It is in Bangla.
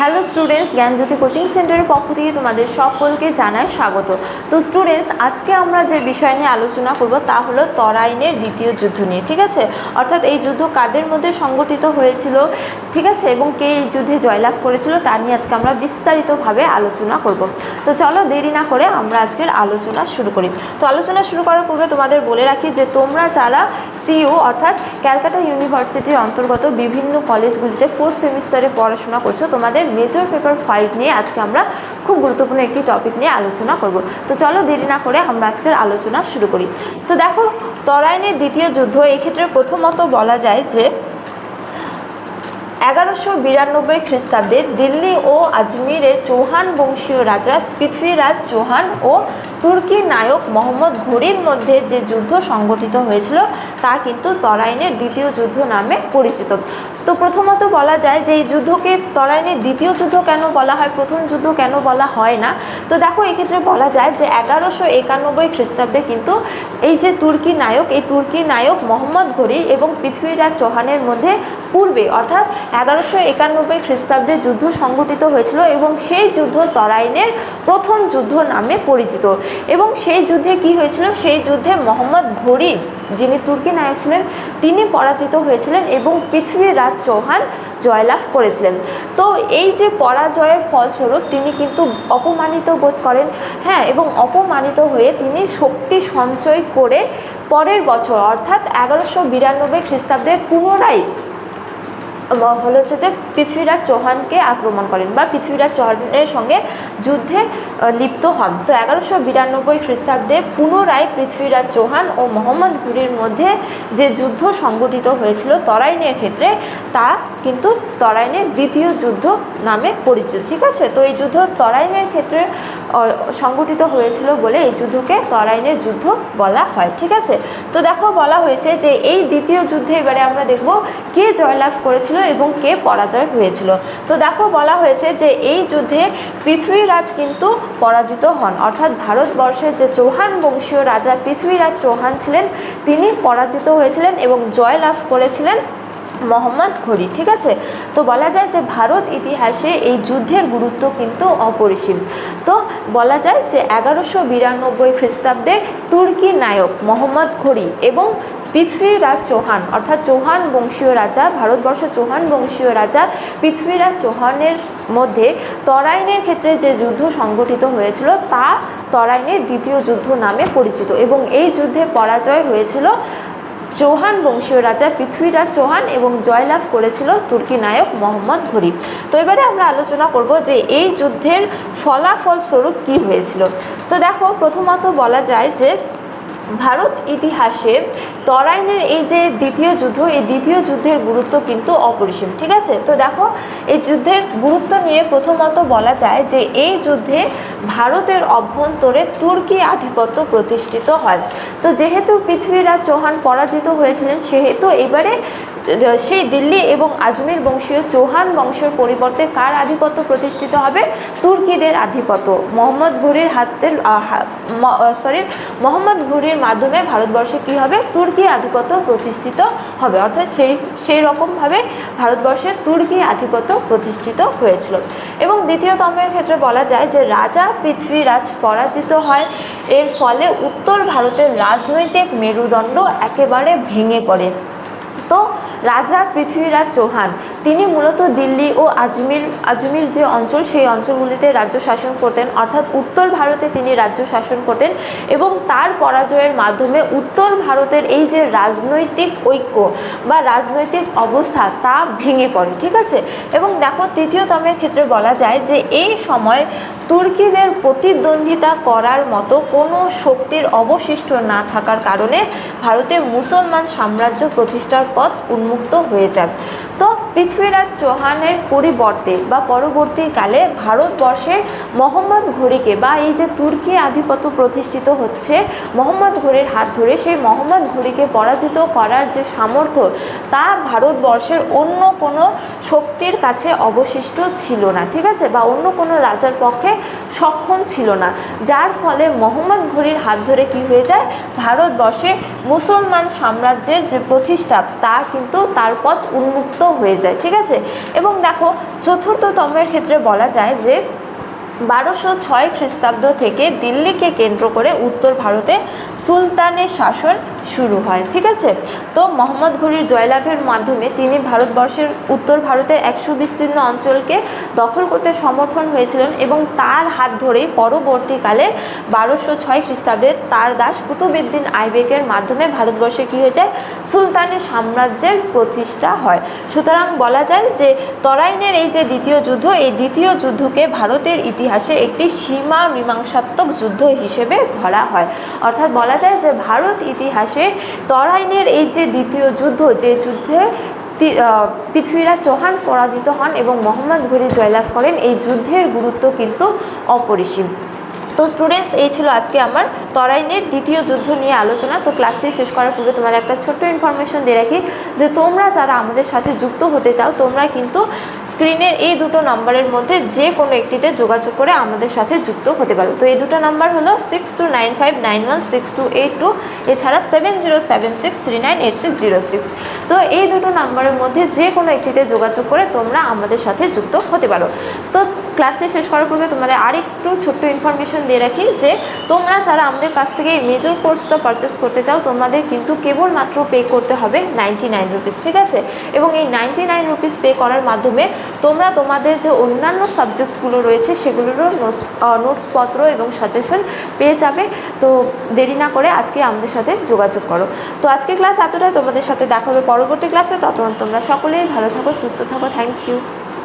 হ্যালো স্টুডেন্টস জ্ঞানজ্যোতি কোচিং সেন্টারের পক্ষ থেকে তোমাদের সকলকে জানায় স্বাগত। তো স্টুডেন্টস আজকে আমরা যে বিষয় নিয়ে আলোচনা করব তা হলো তরাইনের দ্বিতীয় যুদ্ধ নিয়ে, ঠিক আছে? অর্থাৎ এই যুদ্ধ কাদের মধ্যে সংগঠিত হয়েছিল, ঠিক আছে? এবং কে এই যুদ্ধে জয়লাভ করেছিল তা নিয়ে আজকে আমরা বিস্তারিতভাবে আলোচনা করব। তো চলো দেরি না করে আমরা আজকের আলোচনা শুরু করি। তো আলোচনা শুরু করার পূর্বে তোমাদের বলে রাখি যে তোমরা যারা সিইউ অর্থাৎ ক্যালকাটা ইউনিভার্সিটির অন্তর্গত বিভিন্ন কলেজগুলিতে ফোর্থ সেমিস্টারে পড়াশোনা করছ, তোমাদের মেজর পেপার ফাইভ নিয়ে আজকে আমরা খুব গুরুত্বপূর্ণ একটি টপিক নিয়ে আলোচনা করব। তো চলো দেরি না করে আমরা আজকের আলোচনা শুরু করি। তো দেখো, তরাইনের দ্বিতীয় যুদ্ধ, এক্ষেত্রে প্রথমত বলা যায় যে এগারোশো বিরানব্বই খ্রিস্টাব্দে দিল্লি ও আজমিরে চৌহান বংশীয় রাজা পৃথ্বীরাজ চৌহান ও তুর্কি নায়ক মোহাম্মদ ঘুরির মধ্যে যে যুদ্ধ সংগঠিত হয়েছিল, তা কিন্তু তরাইনের দ্বিতীয় যুদ্ধ নামে পরিচিত। তো প্রথমত বলা যায় যে এই যুদ্ধকে তরাইনের দ্বিতীয় যুদ্ধ কেন বলা হয়, প্রথম যুদ্ধ কেন বলা হয় না? তো দেখো, এক্ষেত্রে বলা যায় যে এগারোশো একানব্বই খ্রিস্টাব্দে কিন্তু এই যে তুর্কি নায়ক, এই তুর্কি নায়ক মোহাম্মদ ঘড়ি এবং পৃথ্বীরাজ চৌহানের মধ্যে পূর্বে, অর্থাৎ এগারোশো একানব্বই খ্রিস্টাব্দে যুদ্ধ সংগঠিত হয়েছিল এবং সেই যুদ্ধ তরাইনের প্রথম যুদ্ধ নামে পরিচিত। এবং সেই যুদ্ধে কি হয়েছিল? সেই যুদ্ধে মোহাম্মদ ঘড়ি যিনি তুর্কি নায়ক ছিলেন, তিনি পরাজিত হয়েছিলেন এবং পৃথ্বীরাজ চৌহান জয়লাভ করেছিলেন। তো এই যে পরাজয়ের ফলস্বরূপ তিনি কিন্তু অপমানিত বোধ করেন হ্যাঁ এবং অপমানিত হয়ে তিনি শক্তি সঞ্চয় করে পরের বছর, অর্থাৎ এগারোশো বিরানব্বই খ্রিস্টাব্দে পুনরায় হলো হচ্ছে যে পৃথ্বীরাজ চৌহানকে আক্রমণ করেন বা পৃথ্বীরাজ চৌহানের সঙ্গে যুদ্ধে লিপ্ত হন। তো এগারোশো বিরানব্বই খ্রিস্টাব্দে পুনরায় পৃথ্বীরাজ চৌহান ও মোহাম্মদ ঘুরির মধ্যে যে যুদ্ধ সংগঠিত হয়েছিল তরাইনের ক্ষেত্রে, তা কিন্তু তরাইনের দ্বিতীয় যুদ্ধ নামে পরিচিত, ঠিক আছে? তো এই যুদ্ধ তরাইনের ক্ষেত্রে সংগঠিত হয়েছিল বলে এই যুদ্ধকে তরাইনের যুদ্ধ বলা হয়, ঠিক আছে? তো দেখো বলা হয়েছে যে এই দ্বিতীয় যুদ্ধে এবারে আমরা দেখব কে জয়লাভ করেছিল এবং কে পরাজয় হয়েছিল। তো দেখো, বলা হয়েছে যে এই যুদ্ধে পৃথ্বীরাজ কিন্তু পরাজিত হন। অর্থাৎ ভারতবর্ষের যে চৌহান বংশীয় রাজা পৃথ্বীরাজ চৌহান ছিলেন, তিনি পরাজিত হয়েছিলেন এবং জয়লাভ করেছিলেন মোহাম্মদ ঘড়ি, ঠিক আছে? তো বলা যায় যে ভারত ইতিহাসে এই যুদ্ধের গুরুত্ব কিন্তু অপরিসীম। তো বলা যায় যে এগারোশো বিরানব্বই খ্রিস্টাব্দে তুর্কি নায়ক মোহাম্মদ ঘড়ি এবং পৃথ্বীরাজ চৌহান, অর্থাৎ চৌহান বংশীয় রাজা ভারতবর্ষের চৌহান বংশীয় রাজা পৃথ্বীরাজ চৌহানের মধ্যে তরাইনের ক্ষেত্রে যে যুদ্ধ সংগঠিত হয়েছিল তা তরাইনের দ্বিতীয় যুদ্ধ নামে পরিচিত এবং এই যুদ্ধে পরাজয় হয়েছিল চৌহান বংশীয় রাজা পৃথ্বীরাজ চৌহান এবং জয়লাভ করেছিল তুর্কি নায়ক মোহাম্মদ ঘড়ি। তো এবারে আমরা আলোচনা করব যে এই যুদ্ধের ফলাফল স্বরূপ কী হয়েছিল। তো দেখো, প্রথমত বলা যায় যে ভারত ইতিহাসে তরাইনের এই যে দ্বিতীয় যুদ্ধ, এই দ্বিতীয় যুদ্ধের গুরুত্ব কিন্তু অপরিসীম, ঠিক আছে? তো দেখো, এই যুদ্ধের গুরুত্ব নিয়ে প্রথমত বলা যায় যে এই যুদ্ধে ভারতের অভ্যন্তরে তুর্কি আধিপত্য প্রতিষ্ঠিত হয়। তো যেহেতু পৃথ্বীরাজ চৌহান পরাজিত হয়েছিলেন, সেহেতু এবারে সেই দিল্লি এবং আজমির বংশীয় চৌহান বংশের পরিবর্তে কার আধিপত্য প্রতিষ্ঠিত হবে? তুর্কিদের আধিপত্য। মোহাম্মদ ঘুরির হাতের সরি মোহাম্মদ ঘুরির মাধ্যমে ভারতবর্ষে কী হবে? তুর্কি আধিপত্য প্রতিষ্ঠিত হবে। অর্থাৎ সেই সেই রকমভাবে ভারতবর্ষে তুর্কি আধিপত্য প্রতিষ্ঠিত হয়েছিল। এবং দ্বিতীয়তমের ক্ষেত্রে বলা যায় যে রাজা পৃথ্বীরাজ পরাজিত হয়। এর ফলে উত্তর ভারতের রাজনৈতিক মেরুদণ্ড একেবারে ভেঙে পড়ে। তো রাজা পৃথ্বীরাজ চৌহান। তিনি মূলত দিল্লি ও আজমির আজমির যে অঞ্চল, সেই অঞ্চলগুলিতে রাজ্য শাসন করতেন। অর্থাৎ উত্তর ভারতে তিনি রাজ্য শাসন করতেন এবং তার পরাজয়ের মাধ্যমে উত্তর ভারতের এই যে রাজনৈতিক ঐক্য বা রাজনৈতিক অবস্থা, তা ভেঙে পড়ে, ঠিক আছে? এবং দেখো, তৃতীয়তমের ক্ষেত্রে বলা যায় যে এই সময় তুর্কিদের প্রতিদ্বন্দ্বিতা করার মতো কোনো শক্তির অবশিষ্ট না থাকার কারণে ভারতে মুসলমান সাম্রাজ্য প্রতিষ্ঠার পথ উন্মুক্ত হয়ে যায়। তো পৃথ্বীরাজ চৌহানের পরিবর্তে বা পরবর্তীকালে ভারতবর্ষে মোহাম্মদ ঘড়িকে বা এই যে তুর্কি আধিপত্য প্রতিষ্ঠিত হচ্ছে, মোহাম্মদ ঘড়ির হাত ধরে সেই মোহাম্মদ ঘড়িকে পরাজিত করার যে সামর্থ্য, তা ভারতবর্ষের অন্য কোনো শক্তির কাছে অবশিষ্ট ছিল না, ঠিক আছে? বা অন্য কোনো রাজার পক্ষে সক্ষম ছিল না। যার ফলে মোহাম্মদ ঘড়ির হাত ধরে কি হয়ে যায়? ভারতবর্ষে মুসলমান সাম্রাজ্যের যে প্রতিষ্ঠা, তা কিন্তু তার পথ উন্মুক্ত হয়ে যায়। যায় ঠিক আছে? এবং দেখো চতুর্থতমের ক্ষেত্রে বলা যায় যে বারোশো ছয় খ্রিস্টাব্দ থেকে দিল্লিকে কেন্দ্র করে উত্তর ভারতে সুলতানের শাসন শুরু হয়, ঠিক আছে? তো মোহাম্মদ ঘুরির জয়লাভের মাধ্যমে তিনি ভারতবর্ষের উত্তর ভারতের একশো বিস্তীর্ণ অঞ্চলকে দখল করতে সমর্থন হয়েছিলেন এবং তার হাত ধরেই পরবর্তীকালে বারোশো ছয় খ্রিস্টাব্দে তার দাস কুতুবুদ্দিন আইবেকের মাধ্যমে ভারতবর্ষে কী হয়ে যায় সুলতানের সাম্রাজ্যের প্রতিষ্ঠা হয়। সুতরাং বলা যায় যে তরাইনের এই যে দ্বিতীয় যুদ্ধ, এই দ্বিতীয় যুদ্ধকে ভারতের ইতিহাসে একটি সীমা মীমাংসাত্মক যুদ্ধ হিসেবে ধরা হয়। অর্থাৎ বলা যায় যে ভারত ইতিহাসে তরাইনের এই যে দ্বিতীয় যুদ্ধ, যে যুদ্ধে পৃথিবীরা চৌহান পরাজিত হন এবং মোহাম্মদ ঘুরি জয়লাভ করেন, এই যুদ্ধের গুরুত্ব কিন্তু অপরিসীম। তো স্টুডেন্টস এই ছিল আজকে আমার তরাইনের দ্বিতীয় যুদ্ধ নিয়ে আলোচনা। তো ক্লাসটি শেষ করার পূর্বে তোমার একটা ছোট্ট ইনফরমেশন দিয়ে রাখি যে তোমরা যারা আমাদের সাথে যুক্ত হতে চাও, তোমরা কিন্তু স্ক্রিনের এই দুটো নম্বরের মধ্যে যে কোনো একটিতে যোগাযোগ করে আমাদের সাথে যুক্ত হতে পারো। তো এই দুটো নাম্বার হলো six two nine five nine one six two eight two এছাড়া seven zero seven six three nine eight six zero six তো এই দুটো নাম্বারের মধ্যে যে কোনো একটিতে যোগাযোগ করে তোমরা আমাদের সাথে যুক্ত হতে পারো। তো ক্লাসটি শেষ করার পূর্বে তোমাদের আরেকটু ছোট্ট ইনফরমেশন দিয়ে রাখি যে তোমরা যারা আমাদের কাছ থেকে এই মেজর কোর্সটা পারচেস করতে চাও, তোমাদের কিন্তু কেবলমাত্র পে করতে হবে নাইনটি নাইন রুপিস ঠিক আছে? এবং এই নাইনটি নাইন রুপিস পে করার মাধ্যমে তোমরা তোমাদের যে অন্যান্য সাবজেক্টসগুলো রয়েছে, সেগুলোরও নোটস নোটসপত্র এবং সাজেশন পেয়ে যাবে। তো দেরি না করে আজকে আমাদের সাথে যোগাযোগ করো। তো আজকে ক্লাস এতটাই। তোমাদের সাথে দেখা হবে পরবর্তী ক্লাসে ততক্ষণ তোমরা সকলেই ভালো থাকো, সুস্থ থাকো। Thank you